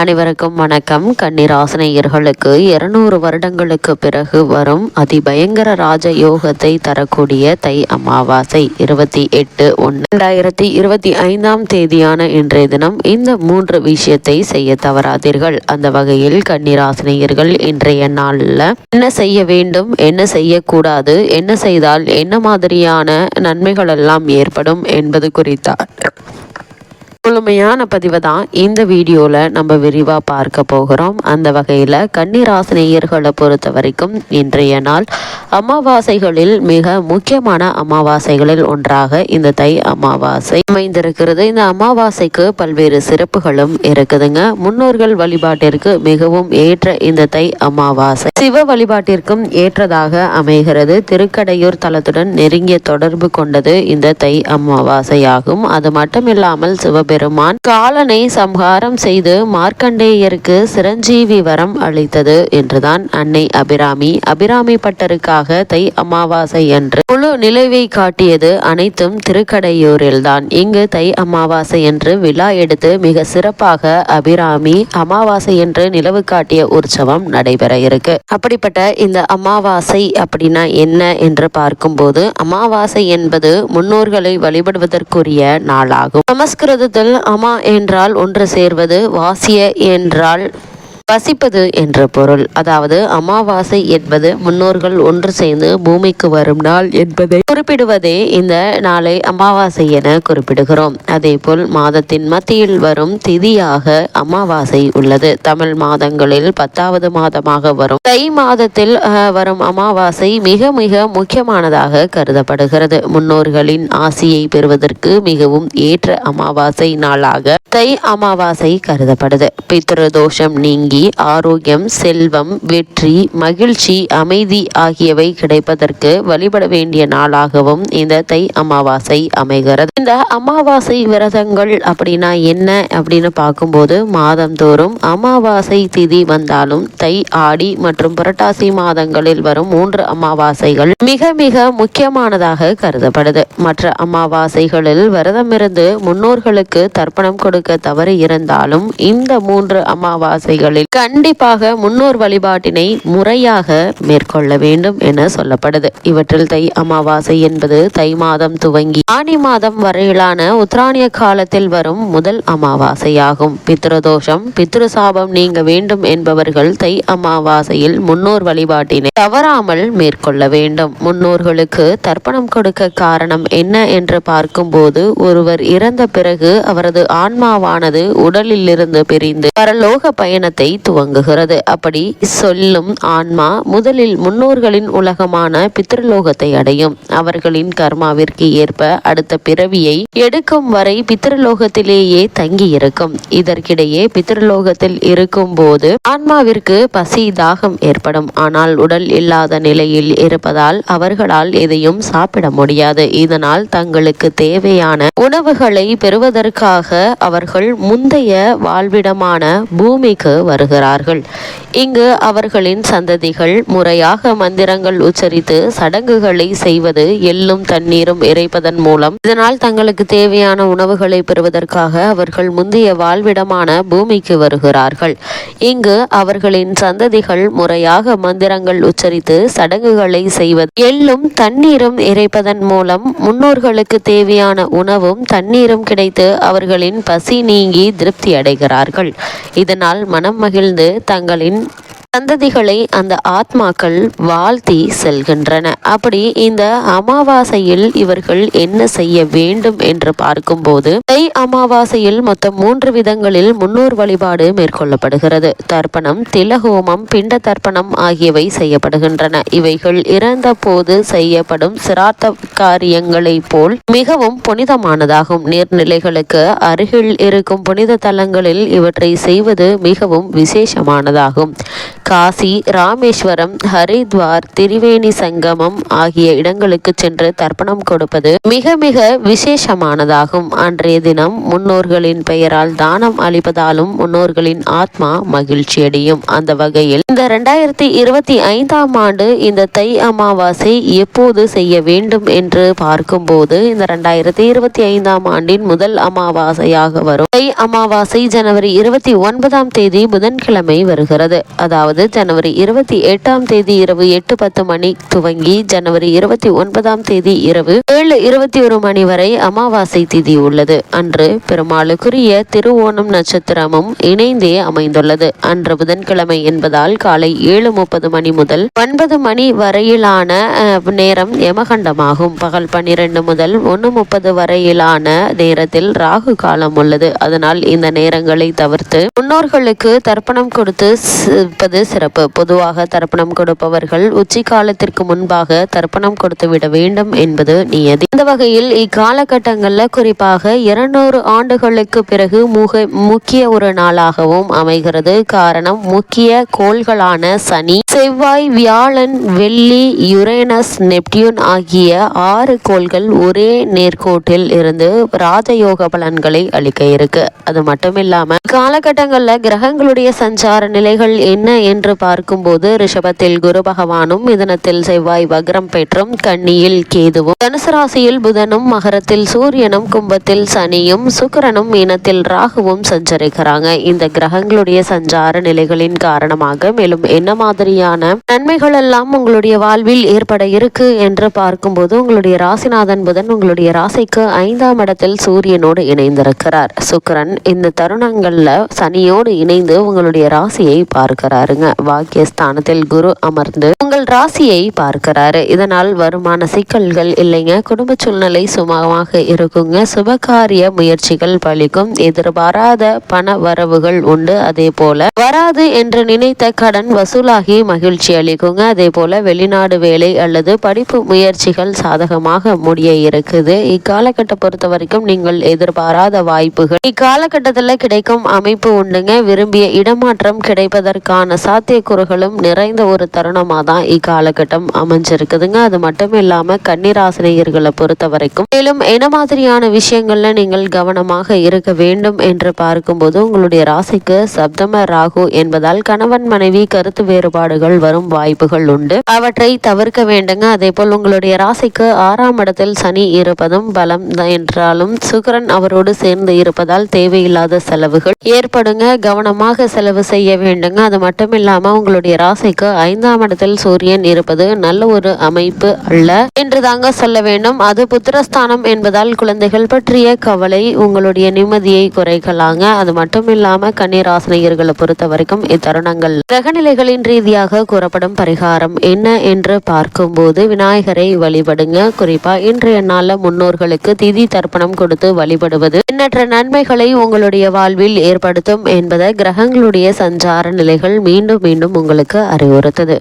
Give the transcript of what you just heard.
அனைவருக்கும் வணக்கம். கன்னிராசனையர்களுக்கு இருநூறு வருடங்களுக்கு பிறகு வரும் அதிபயங்கர ராஜ யோகத்தை தரக்கூடிய தை அமாவாசை இருபத்தி எட்டு ஒன்று. இரண்டாயிரத்தி இருபத்தி ஐந்தாம் தேதியான இன்றைய தினம் இந்த மூன்று விஷயத்தை செய்ய தவறாதீர்கள். அந்த வகையில் கன்னிராசினியர்கள் இன்றைய நாளில் என்ன செய்ய வேண்டும் என்ன செய்யக்கூடாது என்ன செய்தால் என்ன மாதிரியான நன்மைகள் எல்லாம் ஏற்படும் என்பது குறித்தார். முழுமையான பதிவை தான் இந்த வீடியோவில் நம்ம விரிவாக பார்க்க போகிறோம். அந்த வகையில் கன்னிராசினியர்களை பொறுத்த வரைக்கும் இன்றைய நாள் அமாவாசைகளில் மிக முக்கியமான அமாவாசைகளில் ஒன்றாக இந்த தை அமாவாசை அமைந்திருக்கிறது. இந்த அமாவாசைக்கு பல்வேறு சிறப்புகளும் இருக்குதுங்க. முன்னோர்கள் வழிபாட்டிற்கு மிகவும் ஏற்ற இந்த தை அமாவாசை. சிவ வழிபாட்டிற்கும் ஏற்றதாக அமைகிறது. திருக்கடையூர் தலத்துடன் நெருங்கிய தொடர்பு கொண்டது இந்த தை அமாவாசையாகும். அது மட்டுமில்லாமல் சிவபெரு பெருமான் காலனை சம்ஹாரம் செய்து மார்க்கண்டேயருக்கு சிரஞ்சீவி வரம் அளித்தது என்றுதான் அன்னை அபிராமி. அபிராமி பட்டருக்காக தை அமாவாசை என்று முழு நிலைவை காட்டியது அனைத்தும் திருக்கடையூரில்தான். இங்கு தை அமாவாசை என்று விழா எடுத்து மிக சிறப்பாக அபிராமி அமாவாசை என்று நிலவு காட்டிய உற்சவம் நடைபெற இருக்கு. அப்படிப்பட்ட இந்த அமாவாசை அப்படின்னா என்ன என்று பார்க்கும்போது அமாவாசை என்பது முன்னோர்களை வழிபடுவதற்குரிய நாளாகும். சமஸ்கிருதத்தில் அமா என்றால் ஒன்று சேர்வது வாசிய என்றால் வசிப்பது என்ற பொருள். அதாவது அமாவாசை என்பது முன்னோர்கள் ஒன்று சேர்ந்து பூமிக்கு வரும் நாள் என்பதை குறிப்பிடுவதே இந்த நாளை அமாவாசை என குறிப்பிடுகிறோம். அதே போல் மாதத்தின் மத்தியில் வரும் திதியாக அமாவாசை உள்ளது. தமிழ் மாதங்களில் பத்தாவது மாதமாக வரும். தை மாதத்தில் வரும் அமாவாசை மிக மிக முக்கியமானதாக கருதப்படுகிறது. முன்னோர்களின் ஆசியை பெறுவதற்கு மிகவும் ஏற்ற அமாவாசை நாளாக தை அமாவாசை கருதப்படுது. பித்ருதோஷம் நீங்கி நீங்கி ஆரோக்கியம் செல்வம் வெற்றி மகிழ்ச்சி அமைதி ஆகியவை கிடைப்பதற்கு வழிபட வேண்டிய நாளாகவும் இந்த தை அமாவாசை அமைகிறது. இந்த அமாவாசை விரதங்கள் அப்படின்னா என்ன அப்படின்னு பார்க்கும்போது மாதந்தோறும் அமாவாசை திதி வந்தாலும் தை ஆடி மற்றும் புரட்டாசி மாதங்களில் வரும் மூன்று அமாவாசைகள் மிக மிக முக்கியமானதாக கருதப்படுது. மற்ற அமாவாசைகளில் விரதமிருந்து முன்னோர்களுக்கு தர்ப்பணம் கொடுக்க தவறு இருந்தாலும் இந்த மூன்று அமாவாசைகளில் கண்டிப்பாக முன்னோர் வழிபாட்டினை முறையாக மேற்கொள்ள வேண்டும் என சொல்லப்படுது. இவற்றில் தை அமாவாசை என்பது தை மாதம் துவங்கி ஆணி மாதம் வரையிலான உத்ராணிய காலத்தில் வரும் முதல் அமாவாசையாகும். பித்ருதோஷம் பித்ரு சாபம் நீங்க வேண்டும் என்பவர்கள் தை அமாவாசையில் முன்னோர் வழிபாட்டினை தவறாமல் மேற்கொள்ள வேண்டும். முன்னோர்களுக்கு தர்ப்பணம் கொடுக்க காரணம் என்ன என்று பார்க்கும்போது ஒருவர் இறந்த பிறகு அவரது ஆன்மாவானது உடலிலிருந்து பிரிந்து பரலோக பயணத்தை துவங்குகிறது. அப்படி சொல்லும் ஆன்மா முதலில் முன்னோர்களின் உலகமான பித்ருலோகத்தை அடையும். அவர்களின் கர்மாவிற்கு ஏற்ப அடுத்த பிறவியை எடுக்கும் வரை பித்ருலோகத்திலேயே தங்கி இருக்கும் இதற்கிடையே பித்ருலோகத்தில் இருக்கும் போது ஆன்மாவிற்கு பசி தாகம் ஏற்படும். ஆனால் உடல் இல்லாத நிலையில் இருப்பதால் அவர்களால் எதையும் சாப்பிட முடியாது. இதனால் தங்களுக்கு தேவையான உணவுகளை பெறுவதற்காக அவர்கள் முந்தைய வாழ்விடமான பூமிக்கு வருகிறார் வருகிறார்கள். இங்கு அவர்களின் சந்ததிகள் முறையாக மந்திரங்கள் உச்சரித்து சடங்குகளை செய்வது எள்ளும் தண்ணீரும் இறைப்பதன் மூலம். இதனால் தங்களுக்கு தேவையான உணவுகளை பெறுவதற்காக அவர்கள் முந்தைய வாழ்விடமான பூமிக்கு வருகிறார்கள். இங்கு அவர்களின் சந்ததிகள் முறையாக மந்திரங்கள் உச்சரித்து சடங்குகளை செய்வது எள்ளும் தண்ணீரும் இறைப்பதன் மூலம். முன்னோர்களுக்கு தேவையான உணவும் தண்ணீரும் கிடைத்து அவர்களின் பசி நீங்கி திருப்தி அடைகிறார்கள். இதனால் மனம் மகிழ்ந்து தங்களின் சந்ததிகளை அந்த ஆத்மாக்கள் வாழ்த்தி செல்கின்றன. அப்படி இந்த அமாவாசையில் இவர்கள் என்ன செய்ய வேண்டும் என்று பார்க்கும்போது தை அமாவாசையில் மொத்தம் மூன்று விதங்களில் முன்னோர் வழிபாடு மேற்கொள்ளப்படுகிறது. தர்ப்பணம் திலகோமம் பிண்ட தர்ப்பணம் ஆகியவை செய்யப்படுகின்றன. இவைகள் இறந்த போது செய்யப்படும் சிரார்த்த காரியங்களை போல் மிகவும் புனிதமானதாகும். நீர்நிலைகளுக்கு அருகில் இருக்கும் புனித தலங்களில் இவற்றை செய்வது மிகவும் விசேஷமானதாகும். காசி ராமேஸ்வரம் ஹரித்வார் திரிவேணி சங்கமம் ஆகிய இடங்களுக்கு சென்று தர்ப்பணம் கொடுப்பது மிக மிக விசேஷமானதாகும். அன்றைய தினம் முன்னோர்களின் பெயரால் தானம் அளிப்பதாலும் முன்னோர்களின் ஆத்மா மகிழ்ச்சியடையும் அந்த வகையில் இந்த இரண்டாயிரத்தி இருபத்தி ஐந்தாம் ஆண்டு இந்த தை அமாவாசை எப்போது செய்ய வேண்டும் என்று பார்க்கும்போது இந்த இரண்டாயிரத்தி இருபத்தி ஐந்தாம் ஆண்டின் முதல் அமாவாசையாக வரும். தை அமாவாசை ஜனவரி இருபத்தி ஒன்பதாம் தேதி புதன்கிழமை வருகிறது. அதாவது ஜனவரி இருபத்தி எட்டாம் தேதி இரவு எட்டு பத்து மணி துவங்கி ஜனவரி இருபத்தி ஒன்பதாம் தேதி இரவு ஏழு இருபத்தி ஒரு மணி வரை அமாவாசை திதி உள்ளது. அன்று பெருமாளுக்குரிய திருவோணம் நட்சத்திரமும் இணைந்தே அமைந்துள்ளது. அன்று புதன்கிழமை என்பதால் காலை ஏழு முப்பது மணி முதல் ஒன்பது மணி வரையிலான அஹ், நேரம் யமகண்டமாகும். பகல் பன்னிரண்டு முதல் ஒன்று முப்பது வரையிலான நேரத்தில் ராகு காலம் உள்ளது. அதனால் இந்த நேரங்களை தவிர்த்து முன்னோர்களுக்கு தர்ப்பணம் கொடுத்து இருப்பது சிறப்பு. பொதுவாக தர்ப்பணம் கொடுப்பவர்கள் உச்சி காலத்திற்கு முன்பாக தர்ப்பணம் கொடுத்து விட வேண்டும் என்பது நியதி. இந்த வகையில் இக்காலகட்டங்களில் குறிப்பாக இருநூறு ஆண்டுகளுக்கு பிறகு முக முக்கிய ஒரு நாளாகவும் அமைகிறது. காரணம் முக்கிய கோள்களான சனி செவ்வாய் வியாழன் வெள்ளி யுரேனஸ் நெப்டியூன் ஆகிய ஆறு கோள்கள் ஒரே நேர்கோட்டில் இருந்து ராஜயோக பலன்களை அளிக்க இருக்கு. அது மட்டும் இல்லாம காலகட்டங்களில் கிரகங்களுடைய சஞ்சார நிலைகள் என்ன என்று பார்க்கும்போது ரிஷபத்தில் குரு பகவானும் மிதனத்தில் செவ்வாய் வக்ரம் பெற்றும் கன்னியில் கேதுவும் தனுசு ராசியில் புதனும் மகரத்தில் சூரியனும் கும்பத்தில் சனியும் சுக்கரனும் மீனத்தில் ராகுவும் சஞ்சரிக்கிறாங்க. இந்த கிரகங்களுடைய சஞ்சார நிலைகளின் காரணமாக மேலும் என்ன மாதிரியான நன்மைகள் எல்லாம் உங்களுடைய வாழ்வில் ஏற்பட இருக்கு என்று பார்க்கும்போது உங்களுடைய ராசிநாதன் புதன் உங்களுடைய ராசிக்கு ஐந்தாம் இடத்தில் சூரியனோடு இணைந்திருக்கிறார். சுக்கரன் இந்த தருணங்கள்ல சனியோடு இணைந்து உங்களுடைய ராசியை பார்க்கிறாருங்க பாக்கியஸ்தானத்தில் குரு அமர்ந்து உங்கள் ராசியை பார்க்கிறாரு. இதனால் வருமான சிக்கல்கள் இல்லைங்க. குடும்ப சூழ்நிலை சுமமாக இருக்குங்க. சுபகாரிய முயற்சிகள் பலிக்கும். எதிர்பாராத பண வரவுகள் உண்டு. அதே போல வராது என்று நினைத்த கடன் வசூலாகி மகிழ்ச்சி அளிக்குங்க. அதே போல வெளிநாடு வேலை அல்லது படிப்பு முயற்சிகள் சாதகமாக முடிய இருக்குது. இக்காலகட்ட பொறுத்த வரைக்கும் நீங்கள் எதிர்பாராத வாய்ப்புகள். இக்காலகட்டத்தில் கிடைக்கும் அமைப்பு உண்டுங்க. விரும்பிய இடமாற்றம் கிடைப்பதற்கான சாத்தியக்கூறுகளும் நிறைந்த ஒரு தருணமாக தான் இக்காலகட்டம் அமைஞ்சிருக்குதுங்க. அது மட்டும் இல்லாமல் கன்னிராசினியர்களை பொறுத்த வரைக்கும் மேலும் என்ன மாதிரியான விஷயங்கள்ல நீங்கள் கவனமாக இருக்க வேண்டும் என்று பார்க்கும்போது உங்களுடைய ராசிக்கு சப்தம ராகு என்பதால் கணவன் மனைவி கருத்து வேறுபாடுகள் வரும் வாய்ப்புகள் உண்டு. அவற்றை தவிர்க்க வேண்டுங்க. அதே போல் உங்களுடைய ராசிக்கு ஆறாம் இடத்தில் சனி இருப்பதும் பலம் தான் என்றாலும் சுக்கரன் அவரோடு சேர்ந்து இருப்பதால் தேவையில்லாத செலவுகள் ஏற்படுங்க. கவனமாக செலவு செய்ய வேண்டுங்க. அது மட்டும் இல்லாமல் உங்களுடைய ராசிக்கு ஐந்தாம் இடத்தில் சூரியன் இருப்பது நல்ல ஒரு அமைப்பு அல்ல. என்று தாங்க சொல்ல வேண்டும். அது புத்திரஸ்தானம் என்பதால் குழந்தைகள் பற்றிய கவலை உங்களுடைய நிம்மதியை குறைக்கலாங்க. அது மட்டும் இல்லாம கன்னிராசனையர்களை பொறுத்த வரைக்கும் இத்தருணங்கள் கிரகநிலைகளின் ரீதியாக கூறப்படும் பரிகாரம் என்ன என்று பார்க்கும்போது விநாயகரை வழிபடுங்க. குறிப்பா இன்றைய நாள்ல முன்னோர்களுக்கு திதி தர்ப்பணம் கொடுத்து வழிபடுவது எண்ணற்ற நன்மைகளை உங்களுடைய வாழ்வில் ஏற்படுத்தும் என்பதை கிரகங்களுடைய சஞ்சார நிலைகள் மீண்டும் மீண்டும் உங்களுக்கு அறிவுறுத்தது.